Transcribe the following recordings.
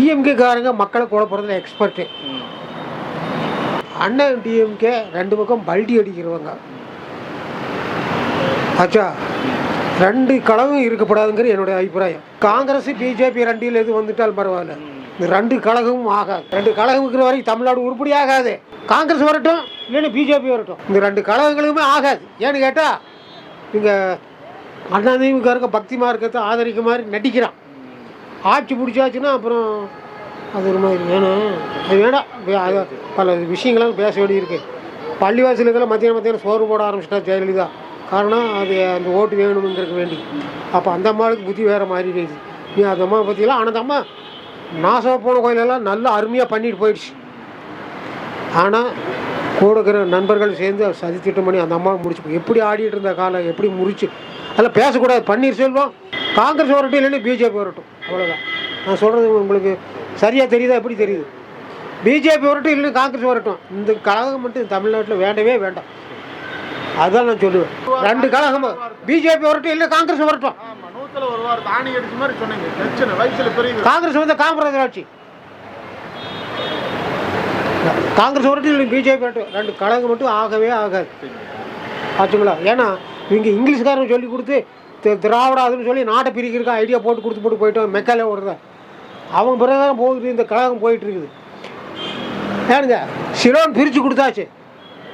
DMK காரங்க மக்களை குழப்பறதுல expert அண்ணன் டிஎம்கே ரெண்டு பக்கம் பல்டி அடிக்கிறவங்க. ஆச்சா ரெண்டு கழகம் இருக்கப்படாதுங்கிற என்னுடைய அபிப்பிராயம். காங்கிரஸ் பிஜேபி ரெண்டில் எது வந்துட்டால் பரவாயில்ல. இந்த ரெண்டு கழகமும் ஆகாது. ரெண்டு கழகம் இருக்கிற வரைக்கும் தமிழ்நாடு உருப்படி ஆகாது. காங்கிரஸ் வரட்டும் இல்லைன்னு பிஜேபி வரட்டும். இந்த ரெண்டு கழகங்களுமே ஆகாது. ஏன்னு கேட்டால் இங்கே அண்ணாதிமுக இருக்க பக்தி மார்க்கத்தை ஆதரிக்க மாதிரி நடிக்கிறான். ஆட்சி பிடிச்சாச்சுன்னா அப்புறம் அது ஒரு மாதிரி வேணும் அது வேணாம் அது பல விஷயங்களும் பேச வேண்டியிருக்கு. பள்ளிவாசலுக்கெல்லாம் மத்தியானம் மத்தியானம் சோறு போட ஆரம்பிச்சிட்டா ஜெயலலிதா. காரணம் அது அந்த ஓட்டு வேணுங்கிறதுக்கு வேண்டி. அப்போ அந்த அம்மாவுக்கு புத்தி வேறு மாறிடுது நீ அந்த அம்மாவை பற்றிலாம் ஆனால் அந்த அம்மா நாசமாக போன கோயிலெல்லாம் நல்லா அருமையாக பண்ணிட்டு போயிடுச்சு. ஆனால் கூட இருக்கிற நண்பர்கள் சேர்ந்து சதி திட்டம் பண்ணி அந்த அம்மாவை முடிச்சு எப்படி ஆடிட்டு இருந்த காலம் எப்படி முடிச்சு அதெல்லாம் பேசக்கூடாது. பன்னீர்செல்வம் காங்கிரஸ் வரட்டும் இல்லைன்னா பிஜேபி வரட்டும். அவ்வளோதான் நான் சொல்கிறது உங்களுக்கு சரியாக தெரியுதா எப்படி தெரியுது? பிஜேபி வரட்டும் இல்லைன்னா காங்கிரஸ் வரட்டும். இந்த கழகம் மட்டும் தமிழ்நாட்டில் வேண்டவே வேண்டாம். அதுதான் நான் சொல்லுவேன். ரெண்டு கழகம்? பிஜேபி வரட்டும் இல்லை காங்கிரஸ் வரட்டும். காங்கிரஸ் வந்து காமராஜர் ஆட்சி. காங்கிரஸ் வரட்டும் இல்லை பிஜேபி வரட்டும். ரெண்டு கழகம் மட்டும் ஆகவே ஆகாது. ஆச்சுங்களா? ஏன்னா இவங்க இங்கிலீஷ்காரன் சொல்லி கொடுத்து திராவிடாதுன்னு அதுன்னு சொல்லி நாட்டை பிரிக்கிறதுக்கு ஐடியா போட்டு கொடுத்து போட்டு போயிட்டோம். மெக்காலே ஓடுறத. அவங்க பிரகாரம் போகுது. இந்த கழகம் போயிட்டு இருக்குது. ஏனுங்க சிலோன் பிரித்து கொடுத்தாச்சு.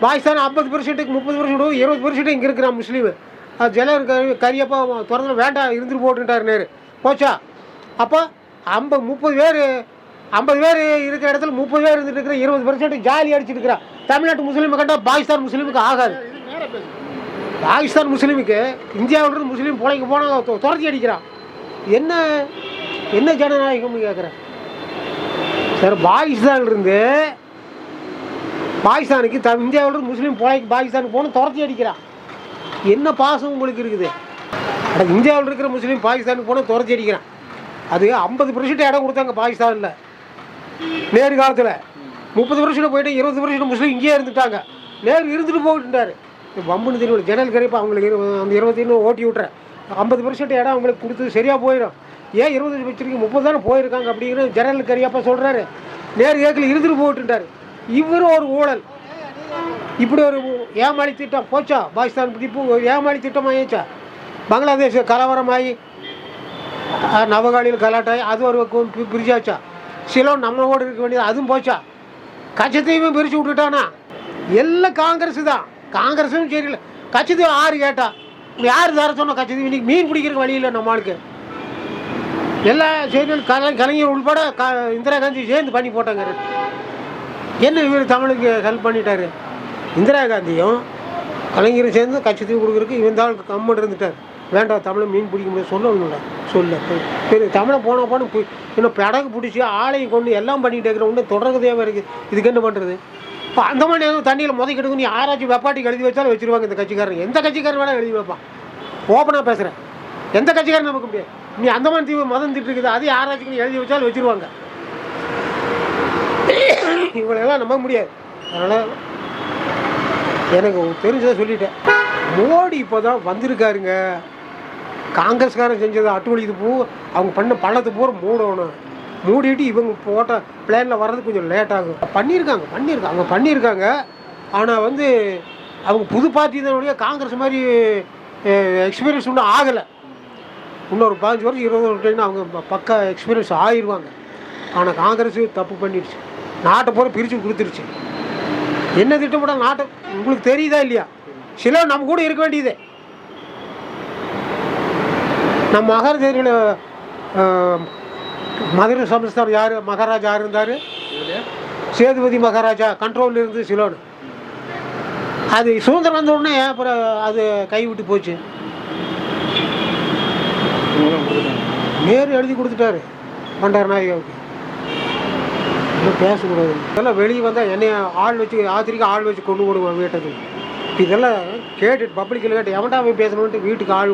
பாகிஸ்தான் ஐம்பது பெர்சென்ட்டுக்கு முப்பது பெர்சென்ட் இருபது பெர்சென்ட் இங்கே இருக்கிறான் முஸ்லீமு. அது ஜெலர் கரு கரியப்பா திறந்து வேண்டாம் இருந்துட்டு போட்டுட்டார் நேரு. போச்சா? அப்போ ஐம்பது முப்பது பேர் ஐம்பது பேர் இருக்கிற இடத்துல முப்பது பேர் இருந்துட்டு இருக்கிற இருபது பெர்சென்ட் ஜாலி அடிச்சுட்டு இருக்கிறான் தமிழ்நாட்டு முஸ்லீமை கண்டா பாகிஸ்தான் முஸ்லீமுக்கு ஆகாது. பாகிஸ்தான் முஸ்லீமுக்கு இந்தியாவிலிருந்து முஸ்லீம் பிழைக்க போனால் துரத்தி அடிக்கிறான். என்ன என்ன ஜனநாயகம்னு கேட்குறேன் சார் பாகிஸ்தான்லேருந்து பாகிஸ்தானுக்கு த இந்தியாவிலிருந்து முஸ்லீம் பிழைக்கு பாகிஸ்தானுக்கு போனால் துரத்தி அடிக்கிறான். என்ன பாசம் உங்களுக்கு இருக்குது? அட இந்தியாவில் இருக்கிற முஸ்லீம் பாகிஸ்தானுக்கு போனால் துரத்தி அடிக்கிறான். அது ஐம்பது பர்சன்ட் இடம் கொடுத்தாங்க பாகிஸ்தானில். நேரு காலத்தில். முப்பது பர்சன்ட் போயிட்டு இருபது வருஷம் முஸ்லீம் இங்கேயே இருந்துட்டாங்க. நேரு இருந்துட்டு போயிட்டுட்டாரு பம்புன்னு தெரியும். ஜன்னல் கிடைப்பா அவங்களுக்கு அந்த இருபத்தி இன்னும் ஓட்டி விட்ற ஐம்பது பர்சன்ட் இடம் அவங்களுக்கு கொடுத்து சரியாக போயிடும். ஏன் இருபது வச்சிருக்கீங்க முப்பது தானே போயிருக்காங்க அப்படிங்கிற ஜன்னல் கரியாப்பா சொல்கிறாரு நேரு ஏக்கில் இருந்துட்டு போட்டுட்டார் இவரும் ஒரு ஊழல். இப்படி ஒரு ஏமாளி திட்டம். போச்சா? பாகிஸ்தான் பிடிப்பு ஏமாளி திட்டம் ஆயிடுச்சா? பங்களாதேஷ் கலவரமாகி அஹ், நவகாலியில் கலாட்டாய் அது ஒரு பக்கம் பிரிச்சாச்சா? சிலோன் நம்மளோட இருக்க வேண்டியது அதுவும் போச்சா? கச்சத்தையுமே பிரித்து விட்டுட்டானா? எல்லாம் காங்கிரஸ் தான் காங்கிரஸும் சரியில்லை. கச்சத்தீவு ஆறு கேட்டா. யார் தர சொன்ன கச்சத்தீவு இன்னைக்கு மீன் பிடிக்கிற வழி இல்லை நம்ம ஆளுக்கு. எல்லா செய்தியும் கலை கலைஞர் உள்பட க இந்திரா காந்தி சேர்ந்து பண்ணி போட்டாங்க என்ன இவர் தமிழுக்கு ஹெல்ப் பண்ணிட்டாரு? இந்திரா காந்தியும் கலைஞரும் சேர்ந்து கட்சித்தீவு கொடுக்குறதுக்கு இவன் தான் கம்மன் இருந்துட்டார். வேண்டாம் தமிழை மீன் பிடிக்க முடியாது. சொல்லணும்ல சொல்ல. சரி தமிழை போன போன இன்னும் படகு பிடிச்சி ஆளையும் கொண்டு எல்லாம் பண்ணிட்டு இருக்கிற ஒன்று தொடர்கதையாக இருக்குது இதுக்கு என்ன பண்ணுறது இப்போ அந்த மாதிரி எதுவும் தண்ணியில் முதக்கிடுங்க நீ ஆராய்ச்சி வெப்பாட்டிக்கு எழுதி வச்சாலும் வச்சுருவாங்க இந்த கட்சிக்காரன் எந்த கட்சிக்காரன் வேணால் எழுதி வைப்பான் ஓப்பனாக பேசுகிறேன் எந்த கட்சிக்காரன் நமக்கு முடியாது. நீ அந்தமான் தீவு மதம் திட்டுருக்குது அதையும் ஆராய்ச்சிக்கு நீ எழுதி வச்சாலும் வச்சிருவாங்க. இவங்களெல்லாம் நம்ப முடியாது. அதனால் எனக்கு தெரிஞ்சதை சொல்லிட்டேன். மோடி இப்போ தான் வந்திருக்காருங்க. காங்கிரஸ்காரன் செஞ்சதை அட்டுவழிக்கு பூ அவங்க பண்ண பள்ளத்து பூரா மூடணும். மூடிட்டு இவங்க போட்ட பிளேனில் வர்றது கொஞ்சம் லேட் ஆகும். பண்ணியிருக்காங்க பண்ணியிருக்காங்க அவங்க பண்ணியிருக்காங்க. ஆனால் வந்து அவங்க புது பார்ட்டி தான் காங்கிரஸ் மாதிரி எக்ஸ்பீரியன்ஸ் ஒன்றும் ஆகலை. இன்னொரு பதினஞ்சு வருஷம் இருபது வருஷம் அவங்க பக்கா எக்ஸ்பீரியன்ஸ் ஆயிடுவாங்க ஆனால் காங்கிரஸ் தப்பு பண்ணிடுச்சு. நாட்டை பூரா பிரித்து கொடுத்துருச்சு. என்ன திட்டமிட நாட்டை உங்களுக்கு தெரியுதா இல்லையா? சில நம்ம கூட இருக்க வேண்டியதே. நம்ம மகார மதுரை சமஸ்தானம் யார்? மகாராஜா யார் இருந்தார் சேதுபதி மகாராஜா கண்ட்ரோலில் இருந்து சிலோன். அது சுதந்திரம் வந்த உடனே அப்புறம் அது கைவிட்டு போச்சு. நேரு எழுதி கொடுத்துட்டாரு பண்டார நாயகாவுக்கு இன்னும் பேசக்கூடாது. இதெல்லாம் வெளியே வந்தால் என்னைய ஆள் வச்சு ஆத்திரிக்கு ஆள் வச்சு கொண்டு போடுவான் வீட்டுக்கு இதெல்லாம் கேட்டு பப்ளிக்கில் கேட்டு எவன்டா போய் பேசணுன்ட்டு வீட்டுக்கு ஆள்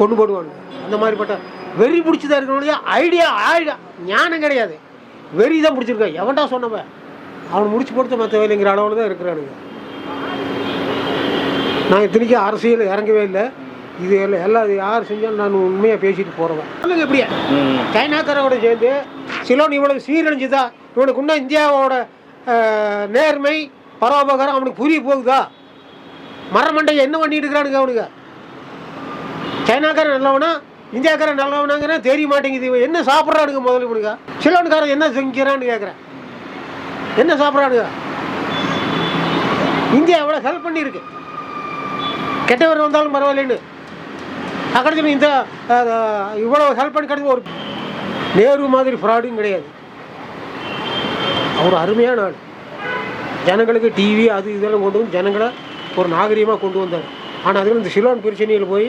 கொண்டு போடுவாங்க அந்த மாதிரிப்பட்ட வெறி பிடிச்சதா இருக்கணும்லையா ஐடியா ஆயிடா ஞானம் கிடையாது. வெறி தான் பிடிச்சிருக்கா. எவன்டா சொன்னவன் அவன் முடிச்சு கொடுத்து மற்ற வேலைங்கிற அளவில் தான் இருக்கிறானுங்க. நான் இத்தனைக்கும் அரசியல் இறங்கவே இல்லை. இது எல்லாம் எல்லாம் யார் செஞ்சாலும் நான் உண்மையாக பேசிட்டு போகிறவன் சொல்லுங்க எப்படியா சைனாக்காரோட சேர்ந்து சிலோன் இவ்வளவு சீரழிஞ்சுதா? இவனுக்கு இன்னும் இந்தியாவோட நேர்மை பரோபகாரம் அவனுக்கு புரிய போகுதா? மரமண்டை என்ன பண்ணிட்டு இருக்கிறானுங்க அவனுங்க? சைனாக்காரன் நல்லவனா? இந்தியாக்காரன் நல்லவனாங்கன்னா தெரிய மாட்டேங்குது. இவன் என்ன சாப்பிட்றானுங்க முதல்ல இவனுங்க? சிலவனுக்காரன் என்ன செஞ்சுறான்னு கேட்குறேன் என்ன சாப்பிட்றானுங்க? இந்தியா எவ்வளோ ஹெல்ப் பண்ணியிருக்கு. கெட்டவர் வந்தாலும் பரவாயில்லன்னு. அக்கடத்தில் இந்த இவ்வளோ ஹெல்ப் பண்ணி கிடைச்சது ஒரு நேரு மாதிரி ஃப்ராடும் கிடையாது. அவர் அருமையான ஆள். ஜனங்களுக்கு டிவி அது இதெல்லாம் கொண்டு வந்து ஜனங்களை ஒரு நாகரிகமாக கொண்டு வந்தார். ஆனால் அதுக்கு இந்த சிலோன் பிரச்சனையில் போய்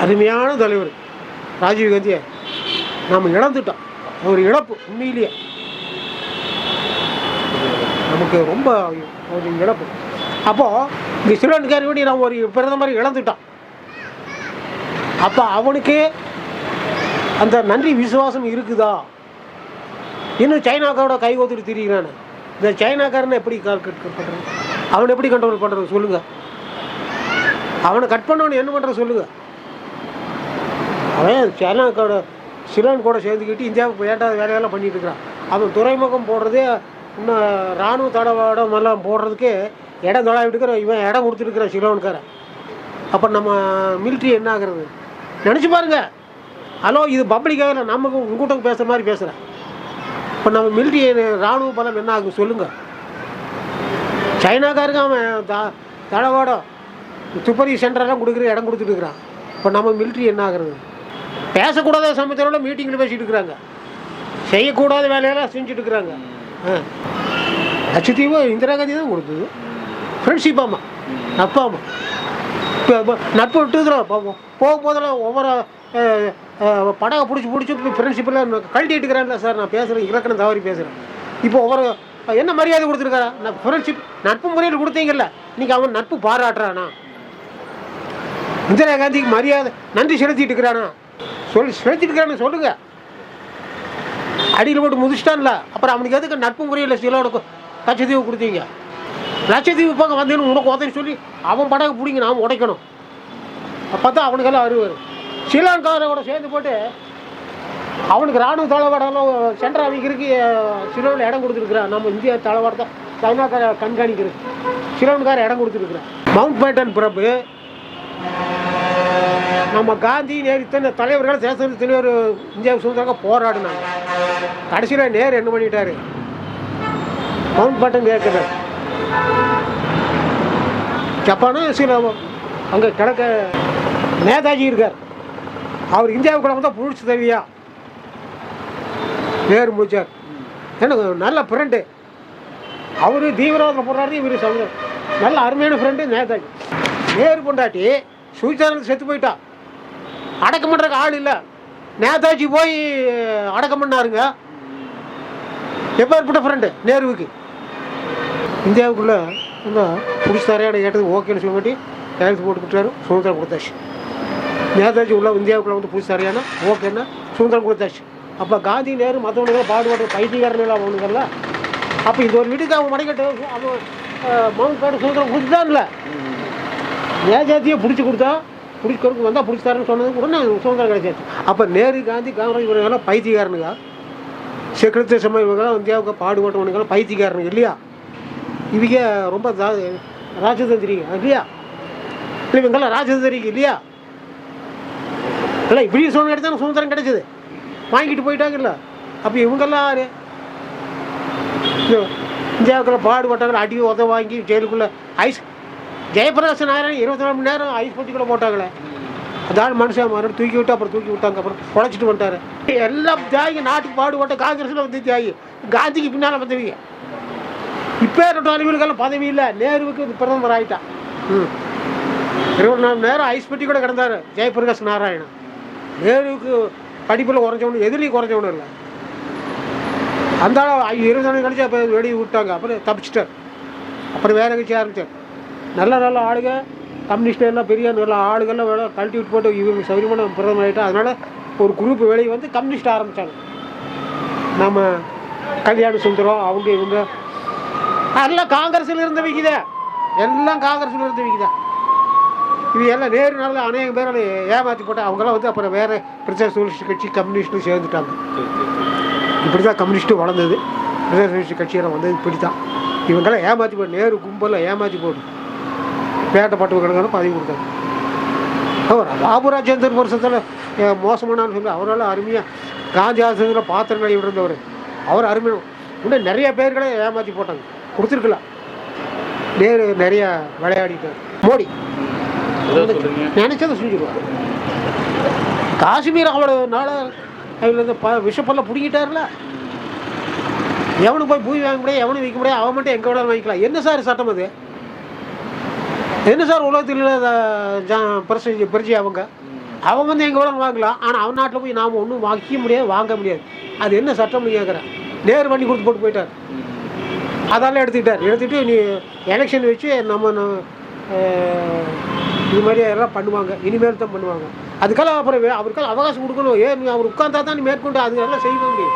அருமையான தலைவர். ராஜீவ் காந்தியை நாம் இழந்துட்டோம். ஒரு இழப்பு உண்மையிலேயே. நமக்கு ரொம்ப ஒரு இழப்பு. அப்போது இந்த ஸ்டூடெண்ட்காரி வேண்டி நம்ம ஒரு பிரதமர் இழந்துட்டோம். அப்போ அவனுக்கு அந்த நன்றி விசுவாசம் இருக்குதா? இன்னும் சைனாக்காரோட கை கோத்துட்டு திரிகிறானே இந்த சைனாக்காரனை எப்படி கட் பண்ணுறது அவனை எப்படி கண்ட்ரோல் பண்ணுறது சொல்லுங்கள் அவனை கட் பண்ணவனு என்ன பண்ணுறது சொல்லுங்கள் அவன் சைனாக்கோட சிலன் கூட சேர்ந்துக்கிட்டு இந்தியாவுக்கு வேண்டாத வேலையெல்லாம் பண்ணிட்டு இருக்கிறான் அவன் துறைமுகம் போடுறதே இன்னும் இராணுவ தடவாடம் எல்லாம் போடுறதுக்கு இடம் தொடாவிட்டுக்கிற இவன் இடம் கொடுத்துருக்கிறான் சிலோனுக்காரன் அப்போ நம்ம மிலிட்ரி என்ன ஆகுறது? நினச்சி பாருங்க. ஹலோ இது பப்ளிக்காக நமக்கு உங்கள்கிட்ட பேசுகிற மாதிரி பேசுகிறேன் இப்போ நம்ம மிலிட்ரி ராணுவ பலம் என்ன ஆகும் சொல்லுங்கள் சைனாக்காருக்கு அவன் த தளவாடம் துப்பறி சென்டரெல்லாம் கொடுக்குற இடம் கொடுத்துட்டு இருக்கிறான் இப்போ நம்ம மிலிட்ரி என்ன ஆகுறது? பேசக்கூடாத சமயத்தோட மீட்டிங்கில் பேசிட்டு இருக்கிறாங்க. செய்யக்கூடாத வேலையெல்லாம் செஞ்சுட்டு இருக்கிறாங்க ஆ. லட்சத்தீவு இந்திரா காந்தி தான் கொடுத்தது. ஃப்ரெண்ட்ஷிப் ஆமாம் நட்பாமா. இப்போ இப்போ நட்பு விட்டுக்கிறோம் போகும் போகும்போதெல்லாம் ஒவ்வொரு படகை பிடிச்சி பிடிச்சி ஃப்ரெண்ட்ஷிப்பில் கழட்டி எடுக்கிறான்ல சார். நான் பேசுகிறேன் இலக்கணம் தவறி பேசுகிறேன் இப்போ ஒவ்வொரு என்ன மரியாதை கொடுத்துருக்காரா? நான் ஃப்ரெண்ட்ஷிப் நட்பு முறையில் கொடுத்தீங்கல்ல. இன்றைக்கி அவன் நட்பு பாராட்டுறானா? இந்திரா காந்திக்கு மரியாதை நன்றி செலுத்திட்டு இருக்கிறானா? சொல்லி செலுத்திட்டு சொல்லுங்க. அடியில் போட்டு முதிச்சிட்டான்ல. அப்புறம் அவனுக்கு எதுக்கு நட்பு முறையில் சிலோட லட்சத்தீவு கொடுத்தீங்க? லட்சத்தீவு பக்கம் வந்தேன்னு உனக்கு உதவி சொல்லி அவன் படகு பிடிங்க நாம் உடைக்கணும். அப்போ தான் அவனுக்கெல்லாம் அறிவார் ஸ்ரீலங்காவோட சேர்ந்து போட்டு அவனுக்கு ராணுவ தளவாடெல்லாம் சென்ட்ரல் அமைக்கிறதுக்கு சிலோனில் இடம் கொடுத்துருக்குறான். நம்ம இந்திய தளவாடத்தை சைனாக்கார கண்காணிக்கிறது சிலோனுக்கார இடம் கொடுத்துருக்குறான். மவுண்ட் பேட்டன் பிரபு நம்ம காந்தி நேரு இத்தனை தலைவர்கள் தேச தலைவர் இந்தியா சுதந்திரமாக போராடினாங்க. கடைசியில் நேரு என்ன பண்ணிட்டாரு? மவுண்ட் பட்டன் கேட்குறாரு ஜப்பானும் சில அங்கே கிடக்க நேதாஜி இருக்கார். அவர் இந்தியாவுக்குள்ள வந்தால் புழிச்சு தவியா நேரு முடிச்சார். எனக்கு நல்ல ஃப்ரெண்டு அவர் தீவிரவாதத்தில் போராடி இவர் சொல்ற நல்ல அருமையான ஃப்ரெண்டு நேதாஜி. நேரு கொண்டாட்டி சுவிட்சர்லாந்து செத்து போயிட்டா. அடக்கம் பண்ணுறக்கு ஆள் இல்லை. நேதாஜி போய் அடக்கம் பண்ணாருங்க. எப்பேற்பட்ட ஃப்ரெண்டு நேருவுக்கு. இந்தியாவுக்குள்ள இந்த புடிச்சு தரையாட கேட்டது ஓகேன்னு சொல்லி கையெழுத்து போட்டு கொடுத்தாரு சுதந்திரம் கொடுத்தாச்சு. நேதாஜி உள்ள இந்தியாவுக்குள்ள வந்து புடிச்சு தரையானா ஓகேன்னா சுதந்திரம் கொடுத்தாச்சு. அப்போ காந்தி நேரு மற்றவனுங்க பாடுபடுற பைத்தியக்காரர்கள் அவனுங்கள்ல அப்போ இந்த ஒரு வீட்டுக்கு அவன் மடைக்கட்டு அவன் மவுண்ட் பேடு சுதந்திரம் கொடுத்துட்டான்ல நேதாஜியை பிடிச்சி கொடுத்தா பிடிச்சி வந்தால் பிடிச்சி தரேன்னு சொன்னது கூட சுதந்திரம் கிடைச்சாச்சு அப்போ நேரு காந்தி காங்கிரஸ் இவங்கெல்லாம் பைத்தியக்காரனுங்க. செக்ரட்டரி சமயம் இவங்கெல்லாம் இந்தியாவுக்கு பாடுபட்டவனுங்களாம் பைத்தியக்காரனுங்க இல்லையா? இவங்க ரொம்ப தா- ராஜதந்திரிங்க இல்லையா? இல்லை இவங்கெல்லாம் ராஜதந்திரிங்க இல்லையா? இல்லை இப்படி சொன்ன இடத்துல சுதந்திரம் கிடைச்சது. வாங்கிட்டு போயிட்டாங்கல்ல அப்போ இவங்கெல்லாம் யாரு? இந்த இந்தியாவுக்குள்ள பாடுபட்டாங்க அடி உத வாங்கி ஜெயிலுக்குள்ளே ஐஸ் ஜெயபிரகாஷ் நாராயணன் இருபத்தி நாலு மணி நேரம் ஐஸ் பொட்டிக்குள்ளே போட்டாங்களே. அதான் மனுஷன் மறுபடியும் தூக்கி விட்டு அப்புறம் தூக்கி விட்டாங்க அப்புறம் உழைச்சிட்டு வந்துட்டாரு. எல்லாம் தியாகி நாட்டுக்கு பாடுபட்ட காங்கிரஸில் வந்து தியாகி. காந்திக்கு பின்னால் பதவிங்க இப்போ அறிவியலுக்கெல்லாம் பதவி இல்லை. நேருவுக்கு பிரதமர் ஆகிட்டான் ம். இருபத்தி நாலு மணி நேரம் ஐஸ் பெட்டி கூட கிடந்தார் ஜெயபிரகாஷ் நாராயணன். நேருவுக்கு படிப்பில் குறைஞ்சவனு எதிரியும் குறைஞ்சவனும் இல்லை. அந்த இருபது நாள் கழிச்சு அப்போ வெளியே விட்டாங்க. அப்புறம் தப்பிச்சிட்டார். அப்புறம் வேற கட்சி ஆரம்பித்தார் நல்ல நல்ல ஆளுங்க. கம்யூனிஸ்ட் எல்லாம் பெரிய நல்ல ஆளுகள்லாம் வேலை கழட்டி விட்டு போட்டு இவங்க சௌரியமான பிரதமர் ஆகிட்டா அதனால் ஒரு குரூப் வெளியே வந்து கம்யூனிஸ்ட் ஆரம்பித்தாங்க நம்ம கல்யாண சுந்தரம் அவங்க இவங்க. எல்லாம் காங்கிரஸில் இருந்தவங்க தான் எல்லாம் காங்கிரஸில் இருந்தவங்க தான் இது எல்லாம் நேருனால அநேக பேரால் ஏமாற்றி போட்டால் அவங்களாம் வந்து அப்புறம் வேறு பிரச்சனை சோசியலிஸ்ட் கட்சி கம்யூனிஸ்ட்டும் சேர்ந்துட்டாங்க. இப்படி தான் கம்யூனிஸ்ட்டு வளர்ந்தது. ரிசர்வேஷன் கட்சியெல்லாம் வந்தது இப்படி தான் இவங்கெல்லாம் ஏமாற்றி போட்டு நேரு கும்பலில் ஏமாற்றி போட்டு. வேட்டப்பட்டு கிடக்கணும் பதவி கொடுத்தாங்க அவர் பாபு ராஜேந்தர் வருஷத்தில் மோசமானான்னு சொல்லி அவரால் அருமையாக காந்தி ஆசிரியத்தில் பாத்திரம் கழுவி இருந்தவர். அவர் அருமையான இன்னும் நிறைய பேர்களை ஏமாற்றி போட்டாங்க. கொடுத்துருக்கலாம் நேரு நிறைய விளையாடிட்டார். மோடி. நினைச்சதை செஞ்சுருவார். காஷ்மீர் அவ்வளோ நாளாக அதில் இந்த ப விஷப்பல்ல பிடிக்கிட்டார்ல எவனுக்கு போய் பூமி வாங்க முடியாது எவனும் விற்க முடியாது அவன் மட்டும் எங்கே வேணாலும் வாங்கிக்கலாம். என்ன சார் சட்டம் அது? என்ன சார் உலகத்தில் பிரசி பிரஜி அவங்க? அவன் வந்து எங்கே வேணாலும் வாங்கலாம். ஆனால் அவன் நாட்டில் போய் நாம் ஒன்றும் வாங்கிக்க முடியாது வாங்க முடியாது. அது என்ன சட்டம்னு கேட்குறேன் நேர் பண்ணி கொடுத்து போட்டு போயிட்டார். அதெல்லாம் எடுத்துக்கிட்டார். எடுத்துகிட்டு நீ எலெக்ஷன் வச்சு நம்ம இது மாதிரி எல்லாம் பண்ணுவாங்க. இனிமேல் தான் பண்ணுவாங்க. அதுக்கெல்லாம் அப்புறம் அவருக்கெல்லாம் அவகாசம் கொடுக்கணும். ஏன் நீ அவர் உட்கார்ந்தா தான் நீ மேற்கொண்டு அது எல்லாம் செய்ய முடியும்.